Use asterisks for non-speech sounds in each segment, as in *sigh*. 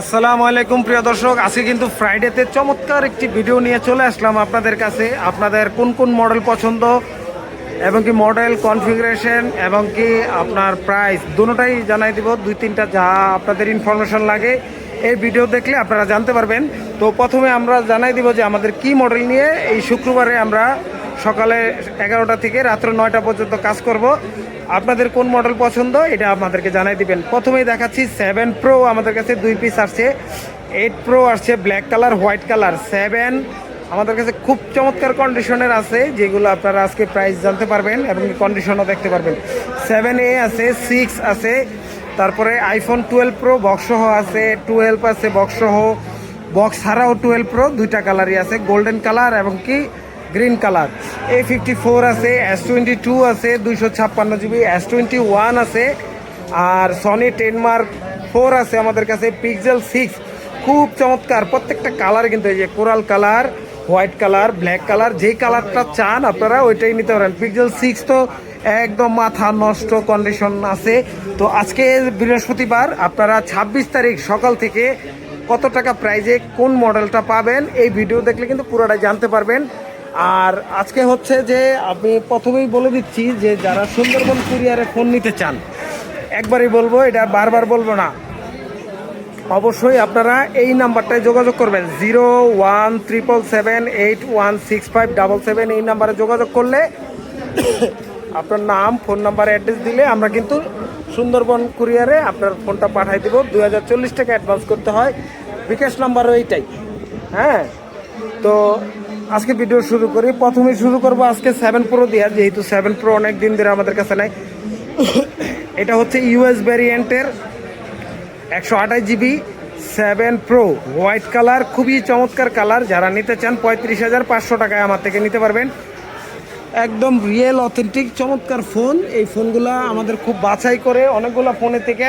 আসসালামু আলাইকুম, প্রিয় দর্শক। আজকে কিন্তু ফ্রাইডেতে চমৎকার একটি ভিডিও নিয়ে চলে আসলাম আপনাদের কাছে। আপনাদের কোন কোন মডেল পছন্দ এবং কি মডেল কনফিগারেশন এবং কি আপনার প্রাইস দুটোটাই জানাই দিব। দুই, তিনটা যা আপনাদের ইনফরমেশন লাগে। এই ভিডিও দেখলে আপনারা জানতে পারবেন। তো প্রথমে আমরা জানাই দিব যে আমাদের কি মডেল নিয়ে এই শুক্রবারে আমরা সকালে এগারোটা থেকে রাত্র নয়টা পর্যন্ত কাজ করব। আপনাদের কোন মডেল পছন্দ, এটা আপনাদেরকে জানাই দিবেন। প্রথমেই দেখাচ্ছি সেভেন প্রো আমাদের কাছে দুই পিস আসছে। এইট প্রো আসছে black colour white colour seven আমাদের কাছে খুব চমৎকার কন্ডিশনের আছে, যেগুলো আপনারা আজকে প্রাইস জানতে পারবেন এবং কন্ডিশনও দেখতে পারবেন। সেভেন এ আছে সিক্স আছে, তারপরে আইফোন টুয়েলভ প্রো বক্সসহ আছে টুয়েলভ আছে বক্সসহ বক্স ছাড়াও টুয়েলভ প্রো দুইটা কালারই আছে গোল্ডেন কালার এবং কি green colour. A fifty four আছে এস টোয়েন্টি টু আছে, দুইশো ছাপ্পান্ন জিবি এস টোয়েন্টি ওয়ান আছে, আর সনি টেন মার্ক ফোর আছে আমাদের কাছে পিক্সেল সিক্স খুব চমৎকার, প্রত্যেকটা কালার কিন্তু এই যে coral colour, white colour, black colour যে কালারটা চান আপনারা ওইটাই নিতে পারেন। পিক্সেল সিক্স তো একদম মাথা নষ্ট কন্ডিশন আছে। তো আজকে বৃহস্পতিবার, আপনারা ছাব্বিশ তারিখ সকাল থেকে কত টাকা প্রাইজে কোন মডেলটা পাবেন, এই ভিডিও দেখলে কিন্তু পুরোটাই জানতে পারবেন। আর আজকে হচ্ছে যে আমি প্রথমেই বলে দিচ্ছি যে যারা সুন্দরবন কুরিয়ারে ফোন নিতে চান, একবারই বলব, এটা বারবার বলব না। অবশ্যই আপনারা এই নাম্বারটায় যোগাযোগ করবেন, zero one triple seven eight one six five double seven এই নাম্বারে যোগাযোগ করলে আপনার নাম, ফোন নাম্বার, অ্যাড্রেস দিলে আমরা কিন্তু সুন্দরবন কুরিয়ারে আপনার ফোনটা পাঠাই দেবো। দু হাজার চল্লিশ টাকা অ্যাডভান্স করতে হয়। বিকাশ নাম্বারও এইটাই। হ্যাঁ? তো আজকে ভিডিও শুরু করি। প্রথমে শুরু করব আজকে সেভেন প্রো দিয়ে, যেহেতু সেভেন প্রো অনেক দিন ধরে আমাদের কাছে নাই। এটা হচ্ছে ইউএস ভ্যারিয়েন্টের একশো আঠাশ GB seven pro white colour খুবই চমৎকার কালার যারা নিতে চান, পঁয়ত্রিশ হাজার পাঁচশো টাকায় আমার থেকে নিতে পারবেন। একদম রিয়েল অথেন্টিক চমৎকার ফোন এই ফোনগুলো আমাদের খুব বাছাই করে অনেকগুলো ফোনের থেকে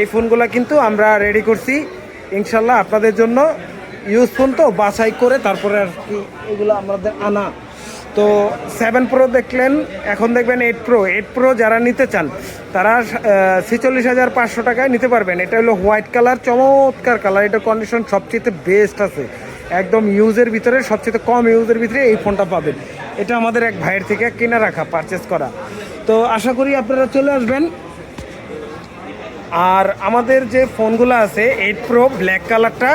এই ফোনগুলো কিন্তু আমরা রেডি করছি। ইনশাল্লাহ আপনাদের জন্য ইউজ ফোন তো, বাছাই করে তারপরে আর কি এগুলো আমাদের আনা। তো সেভেন প্রো দেখলেন, এখন দেখবেন এইট প্রো এইট প্রো যারা নিতে চান, তারা ছেচল্লিশ হাজার পাঁচশো টাকায় নিতে পারবেন। এটা হলো হোয়াইট কালার চমৎকার কালার এটা কন্ডিশন সবচেয়ে বেস্ট আছে। একদম ইউজের ভিতরে, সবচেয়ে কম ইউজের ভিতরে এই ফোনটা পাবেন। এটা আমাদের এক ভাইয়ের থেকে কিনে রাখা পারচেস করা। তো আশা করি আপনারা চলে আসবেন। আর আমাদের যে ফোনগুলো আছে এইট প্রো ব্ল্যাক কালারটা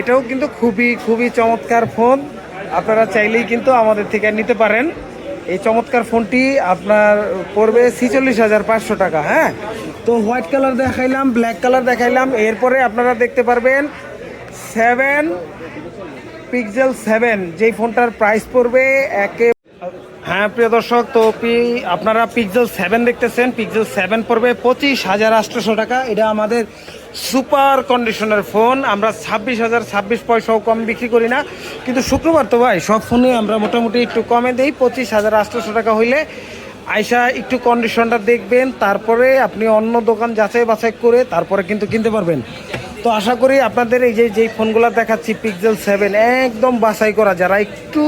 এটাও কিন্তু খুবই খুবই চমৎকার ফোন। আপনারা চাইলেই কিন্তু আমাদের থেকে নিতে পারেন। এই চমৎকার ফোনটি আপনার পড়বে ছিচল্লিশ হাজার পাঁচশো টাকা হ্যাঁ? তো হোয়াইট কালার দেখাইলাম, ব্ল্যাক কালার দেখাইলাম। এরপরে আপনারা দেখতে পারবেন সেভেন, পিক্সেল সেভেন। যেই ফোনটার প্রাইস পড়বে একে হ্যাঁ প্রিয় দর্শক, তো আপনারা পিকজেল সেভেন দেখতেছেন। পিকজেল সেভেন পড়বে পঁচিশ হাজার আটশোশো টাকা। এটা আমাদের সুপার কন্ডিশনের ফোন। আমরা ছাব্বিশ হাজার ছাব্বিশ পয়সাও কম বিক্রি করি না। কিন্তু শুক্রবার তো ভাই, সব ফোনে আমরা মোটামুটি একটু কমে দিই। পঁচিশ হাজার আটশোশো টাকা হইলে আয়সা একটু কন্ডিশনটা দেখবেন, তারপরে আপনি অন্য দোকান যাচাই বাছাই করে তারপরে কিন্তু কিনতে পারবেন। তো আশা করি আপনাদের এই যে, যেই ফোনগুলো দেখাচ্ছি পিক্সেল সেভেন একদম বাছাই করা। যারা একটু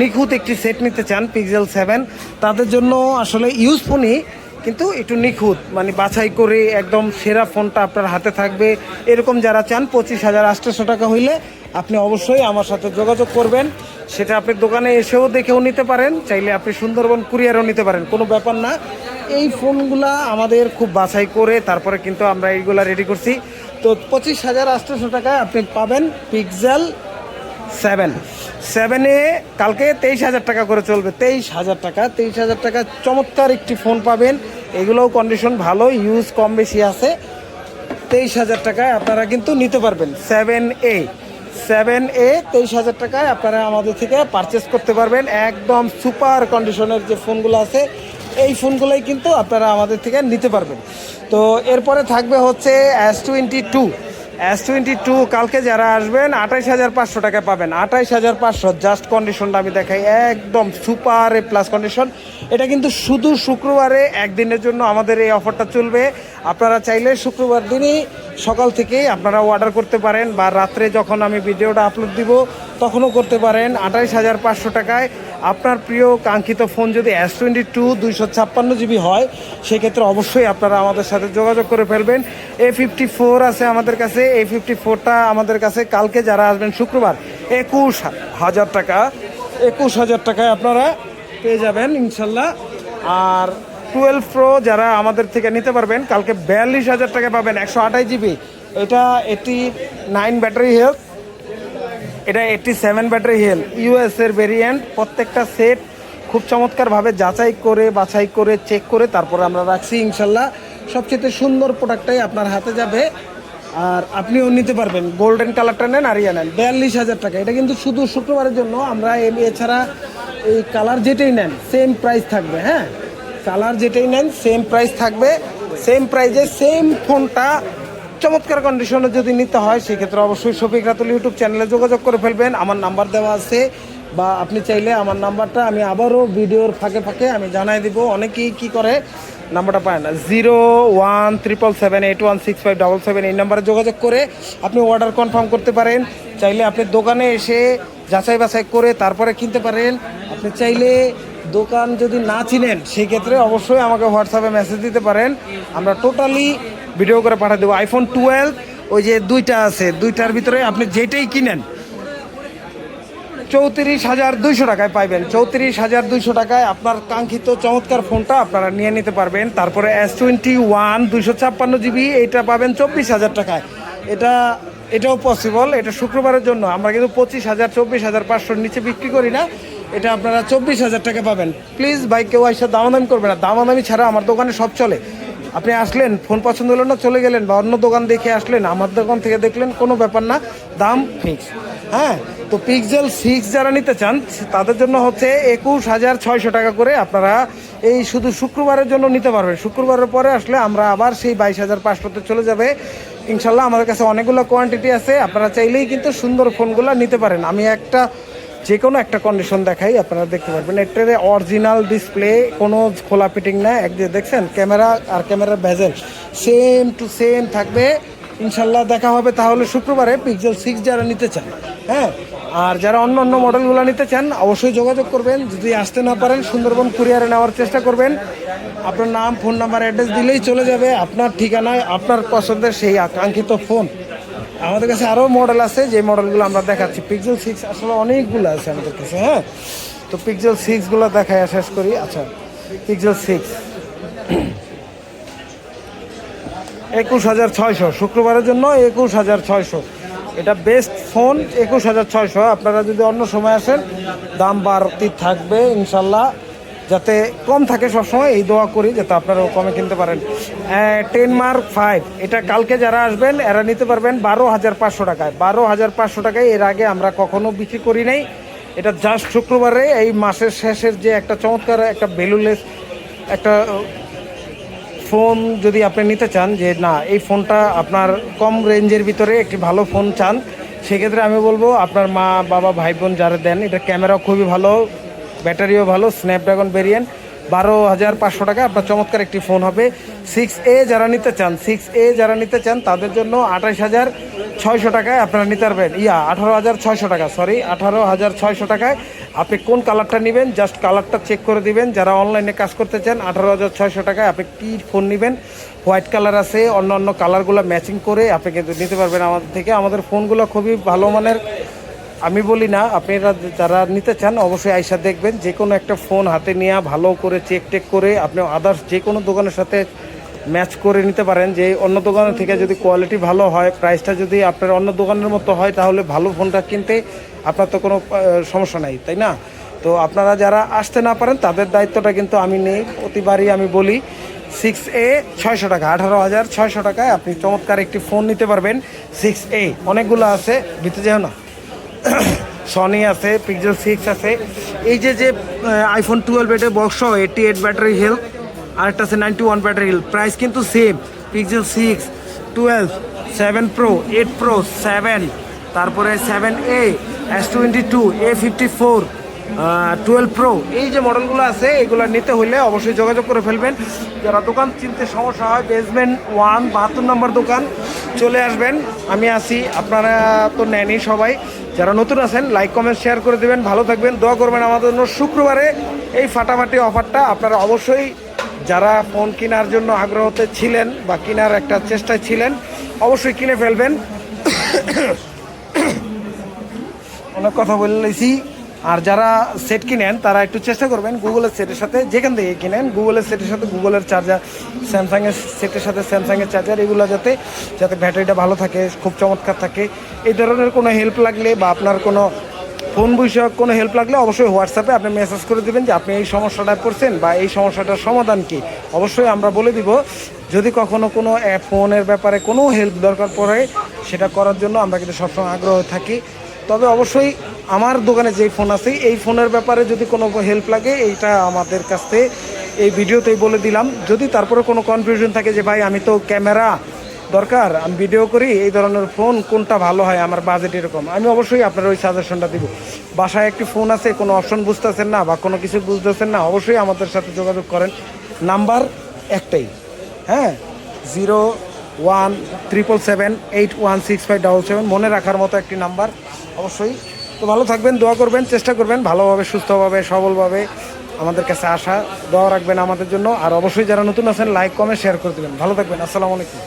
নিখুঁত একটি সেট নিতে চান পিক্সেল সেভেন তাদের জন্য আসলে ইউজ ফোনই কিন্তু একটু নিখুঁত। মানে বাছাই করে একদম সেরা ফোনটা আপনার হাতে থাকবে। এরকম যারা চান, পঁচিশ হাজার আটশোশো টাকা হইলে আপনি অবশ্যই আমার সাথে যোগাযোগ করবেন। সেটা আপনি দোকানে এসেও দেখেও নিতে পারেন, চাইলে আপনি সুন্দরবন কুরিয়ারও নিতে পারেন, কোনো ব্যাপার না। এই ফোনগুলা আমাদের খুব বাছাই করে তারপরে কিন্তু আমরা এইগুলা রেডি করছি। তো পঁচিশ হাজার আটশোশো টাকায় আপনি পাবেন পিক্সেল সেভেন সেভেনে কালকে তেইশ হাজার টাকা করে চলবে, তেইশ হাজার টাকা, তেইশ হাজার টাকা চমৎকার একটি ফোন পাবেন। এগুলোও কন্ডিশন ভালো ইউজ কম বেশি আছে। তেইশ হাজার টাকায় আপনারা কিন্তু নিতে পারবেন। সেভেন এ সেভেন এ তেইশ হাজার টাকায় আপনারা আমাদের থেকে পারচেস করতে পারবেন। একদম সুপার কন্ডিশনের যে ফোনগুলো আছে, এই ফোনগুলোই কিন্তু আপনারা আমাদের থেকে নিতে পারবেন। তো এরপরে থাকবে হচ্ছে S twenty two S twenty two কালকে যারা আসবেন, আঠাইশ হাজার পাঁচশো টাকা পাবেন। আঠাইশ হাজার পাঁচশো জাস্ট কন্ডিশনটা আমি দেখাই, একদম সুপার এ প্লাস কন্ডিশন এটা কিন্তু শুধু শুক্রবারে, একদিনের জন্য আমাদের এই অফারটা চলবে। আপনারা চাইলে শুক্রবার দিনই সকাল থেকেই আপনারা অর্ডার করতে পারেন, বা রাত্রে যখন আমি ভিডিওটা আপলোড দিব তখনও করতে পারেন। আঠাইশ হাজার পাঁচশো টাকায়। আপনার প্রিয় কাঙ্ক্ষিত ফোন যদি এস টোয়েন্টি টু দুইশো ছাপ্পান্ন জিবি হয়, সেক্ষেত্রে অবশ্যই আপনারা আমাদের সাথে যোগাযোগ করে ফেলবেন। এ ফিফটি ফোর আছে আমাদের কাছে। এ ফিফটি ফোরটা আমাদের কাছে। কালকে যারা আসবেন, শুক্রবার, একুশ হাজার টাকা। একুশ হাজার টাকায় আপনারা পেয়ে যাবেন, ইনশাল্লাহ। আর টুয়েলভ প্রো যারা আমাদের থেকে নিতে পারবেন, কালকে বিয়াল্লিশ হাজার টাকা পাবেন, একশো আঠাশ জিবি। এটা এটি নাইন ব্যাটারি হেলথ এটা eighty seven battery health US এর ভেরিয়েন্ট প্রত্যেকটা সেট খুব চমৎকারভাবে যাচাই করে, বাছাই করে চেক করে তারপরে আমরা রাখছি ইনশাল্লাহ। সবচেয়ে সুন্দর প্রোডাক্টটাই আপনার হাতে যাবে। আর আপনিও নিতে পারবেন। গোল্ডেন কালারটা নেন, আর ইয়া নেন। বিয়াল্লিশ হাজার টাকা। এটা কিন্তু শুধু শুক্রবারের জন্য আমরা এছাড়া এই কালার যেটাই নেন সেম প্রাইস থাকবে হ্যাঁ? কালার যেটাই নেন সেম প্রাইস থাকবে। সেম প্রাইজে সেম ফোনটা চমৎকার কন্ডিশনে যদি নিতে হয়, সেক্ষেত্রে অবশ্যই শফিক রাতুল ইউটিউব চ্যানেলে যোগাযোগ করে ফেলবেন। আমার নাম্বার দেওয়া আছে, বা আপনি চাইলে আমার নাম্বারটা আমি আবারও ভিডিওর ফাঁকে ফাঁকে আমি জানাই দিব। অনেকেই কি করে নাম্বারটা পায় না। Zero one triple seven eight one six five double seven এই নাম্বারে যোগাযোগ করে আপনি অর্ডার কনফার্ম করতে পারেন। চাইলে আপনি দোকানে এসে যাচাই বাছাই করে তারপরে কিনতে পারেন। আপনি চাইলে দোকান যদি না চিনেন সেই ক্ষেত্রে অবশ্যই আমাকে হোয়াটসঅ্যাপে মেসেজ দিতে পারেন। আমরা টোটালি ভিডিও করে পাঠিয়ে দেবো। আইফোন টুয়েলভ ওই যে দুইটা আছে, দুইটার ভিতরে আপনি যেটাই কিনেন, চৌত্রিশ হাজার দুইশো টাকায় পাইবেন। চৌত্রিশ হাজার দুইশো টাকায় আপনার কাঙ্ক্ষিত চমৎকার ফোনটা আপনারা নিয়ে নিতে পারবেন। তারপরে এস টোয়েন্টি ওয়ান দুইশো ছাপ্পান্ন জিবি এইটা পাবেন চব্বিশ হাজার টাকায়। এটা, এটাও পসিবল এটা শুক্রবারের জন্য। আমরা কিন্তু পঁচিশ হাজার, চব্বিশ হাজার পাঁচশোর নিচে বিক্রি করি না। এটা আপনারা চব্বিশ হাজার টাকা পাবেন। প্লিজ ভাই, কেউ এসে দামাদামি করবে না। দামাদামি ছাড়া আমার দোকানে সব চলে। আপনি আসলেন, ফোন পছন্দ হলো না, চলে গেলেন বা অন্য দোকান দেখে আসলেন, আমার দোকান থেকে দেখলেন, কোনো ব্যাপার না, দাম ফিক্স হ্যাঁ তো পিক্সেল সিক্স যারা নিতে চান, তাদের জন্য হচ্ছে একুশ হাজার ছয়শো টাকা করে আপনারা এই শুধু শুক্রবারের জন্য নিতে পারবেন। শুক্রবারের পরে আসলে আমরা আবার সেই বাইশ হাজার পাঁচশোতে চলে যাবে। ইনশাল্লাহ আমাদের কাছে অনেকগুলো কোয়ান্টিটি আছে, আপনারা চাইলেই কিন্তু সুন্দর ফোনগুলো নিতে পারেন। আমি একটা যে কোনো একটা কন্ডিশন দেখাই আপনারা দেখতে পারবেন। এটার অরিজিনাল ডিসপ্লে কোনো খোলা ফিটিং না, এক যে দেখছেন, ক্যামেরা আর ক্যামেরার ভেজেল সেম টু সেম থাকবে। ইনশাল্লাহ দেখা হবে তাহলে শুক্রবারে পিক্সেল সিক্স যারা নিতে চান হ্যাঁ? আর যারা অন্য অন্য মডেলগুলো নিতে চান, অবশ্যই যোগাযোগ করবেন। যদি আসতে না পারেন, সুন্দরবন কুরিয়ারে নেওয়ার চেষ্টা করবেন। আপনার নাম ফোন নাম্বার অ্যাড্রেস দিলেই চলে যাবে। আপনার ঠিকানায়, আপনার পছন্দের সেই আকাঙ্ক্ষিত ফোন আমাদের কাছে আরও মডেল আছে, যে মডেলগুলো আমরা দেখাচ্ছি। পিক্সেল সিক্স আসলে অনেকগুলো আছে আমাদের কাছে হ্যাঁ? তো পিক্সেল সিক্সগুলো দেখায়, শেষ করি। আচ্ছা পিক্সেল সিক্স একুশ হাজার ছয়শো, শুক্রবারের জন্য একুশ হাজার ছয়শো। এটা বেস্ট ফোন একুশ হাজার ছয়শো। আপনারা যদি অন্য সময় আসেন, দাম বাড়তি থাকবে, ইনশাল্লাহ। যাতে কম থাকে সবসময়, এই দোয়া করি যাতে আপনারাও কমে কিনতে পারেন। টেন মার্ক ফাইভ এটা কালকে যারা আসবেন, এরা নিতে পারবেন বারো হাজার পাঁচশো টাকায়। বারো হাজার পাঁচশো টাকায় এর আগে আমরা কখনো বিক্রি করি নাই। এটা জাস্ট শুক্রবারে, এই মাসের শেষের যে একটা চমৎকার একটা বেলুলেস একটা ফোন যদি আপনি নিতে চান, যে না, এই ফোনটা আপনার কম রেঞ্জের ভিতরে একটি ভালো ফোন চান, সেক্ষেত্রে আমি বলব আপনার মা, বাবা ভাই বোন যারা দেন, এটা ক্যামেরা খুবই ভালো। ব্যাটারিও ভালো স্ন্যাপড্রাগন ভেরিয়েন্ট বারো হাজার পাঁচশো টাকা। আপনার চমৎকার একটি ফোন হবে। সিক্স এ যারা নিতে চান সিক্স এ যারা নিতে চান, তাদের জন্য আঠাশ হাজার ছয়শো টাকায় আপনারা নিতে পারবেন। ইয়া, আঠারো হাজার ছয়শো টাকা সরি আঠারো হাজার ছয়শো টাকায়। আপনি কোন কালারটা নেবেন জাস্ট কালারটা চেক করে দিবেন। যারা অনলাইনে কাজ করতে চান, আঠারো হাজার ছয়শো টাকায় আপনি কী ফোন নেবেন? হোয়াইট কালার আছে অন্য অন্য কালারগুলো ম্যাচিং করে আপনি কিন্তু নিতে পারবেন আমাদের থেকে। আমাদের ফোনগুলো খুবই ভালো মানের। আমি বলি না, আপনারা যারা নিতে চান অবশ্যই আইসা দেখবেন যে কোনো একটা ফোন হাতে নিয়ে ভালো করে চেক টেক করে আপনি আদার্স যে কোনো দোকানের সাথে ম্যাচ করে নিতে পারেন, যে অন্য দোকানের থেকে যদি কোয়ালিটি ভালো হয় প্রাইসটা যদি আপনার অন্য দোকানের মতো হয়, তাহলে ভালো ফোনটা কিনতে আপনার তো কোনো সমস্যা নাই, তাই না? তো আপনারা যারা আসতে না পারেন, তাদের দায়িত্বটা কিন্তু আমি নেই, প্রতিবারই আমি বলি সিক্স এ ছয়শো টাকা, আঠারো হাজার ছয়শো টাকায় আপনি চমৎকার একটি ফোন নিতে পারবেন সিক্স এ অনেকগুলো আছে, ভিতরে যাও না। *coughs* সনি আছে পিক্সেল সিক্স আছে। এই যে যে আইফোন টুয়েলভ এটা box eighty eight battery health আরেকটা আছে ninety one battery health price কিন্তু same pixel six twelve seven pro eight pro seven তারপরে seven A S twenty two A fifty four twelve pro এই যে মডেলগুলো আছে, এগুলো নিতে হলে অবশ্যই যোগাযোগ করে ফেলবেন। যারা দোকান চিনতে সমস্যা হয় বেসমেন্ট ওয়ান বাহাত্তর নম্বর দোকান, চলে আসবেন। আমি আসি আপনারা তো নেনই সবাই। যারা নতুন আছেন লাইক কমেন্ট শেয়ার করে দেবেন। ভালো থাকবেন, দোয়া করবেন আমাদের জন্য। শুক্রবারে এই ফাটাফাটি অফারটা আপনারা অবশ্যই যারা ফোন কেনার জন্য আগ্রহতে ছিলেন বা কেনার একটা চেষ্টায় ছিলেন, অবশ্যই কিনে ফেলবেন। *coughs* অনেক কথা বলেছি আর যারা সেট কিনেন, তারা একটু চেষ্টা করবেন গুগলের সেটের সাথে যেখান থেকে কিনেন গুগলের সেটের সাথে গুগলের চার্জার স্যামসাংয়ের সেটের সাথে স্যামসাংয়ের চার্জার এগুলো যাতে যাতে ব্যাটারিটা ভালো থাকে, খুব চমৎকার থাকে। এই ধরনের কোনো হেল্প লাগলে বা আপনার কোনো ফোন বিষয়ক কোনো হেল্প লাগলে অবশ্যই হোয়াটসঅ্যাপে আপনি মেসেজ করে দেবেন যে আপনি এই সমস্যাটা করছেন বা এই সমস্যাটার সমাধান কী। অবশ্যই আমরা বলে দিব, যদি কখনো কোনো ফোনের ব্যাপারে কোনো হেল্প দরকার পড়ে, সেটা করার জন্য আমরা কিন্তু সবসময় আগ্রহ থাকি। তবে অবশ্যই আমার দোকানে যেই ফোন আছে, এই ফোনের ব্যাপারে যদি কোনো হেল্প লাগে, এইটা আমাদের কাছ এই ভিডিওতেই বলে দিলাম। যদি তারপরে কোনো কনফিউশন থাকে যে, ভাই, আমি তো ক্যামেরা দরকার, আমি ভিডিও করি, এই ধরনের ফোন কোনটা ভালো হয়, আমার বাজেট এরকম? আমি অবশ্যই আপনার ওই সাজেশনটা দিব। বাসায় একটি ফোন আছে, কোনো অপশন বুঝতেছেন না বা কোনো কিছু বুঝতেছেন না, অবশ্যই আমাদের সাথে যোগাযোগ করেন। নাম্বার একটাই হ্যাঁ? Zero one triple seven eight one six five double seven মনে রাখার মতো একটি নাম্বার। অবশ্যই তো ভালো থাকবেন, দোয়া করবেন, চেষ্টা করবেন ভালোভাবে, সুস্থভাবে, সবলভাবে আমাদের কাছে আসা। দোয়া রাখবেন আমাদের জন্য। আর অবশ্যই যারা নতুন আছেন লাইক কমেন্ট শেয়ার করে দেবেন। ভালো থাকবেন। আসসালামু আলাইকুম।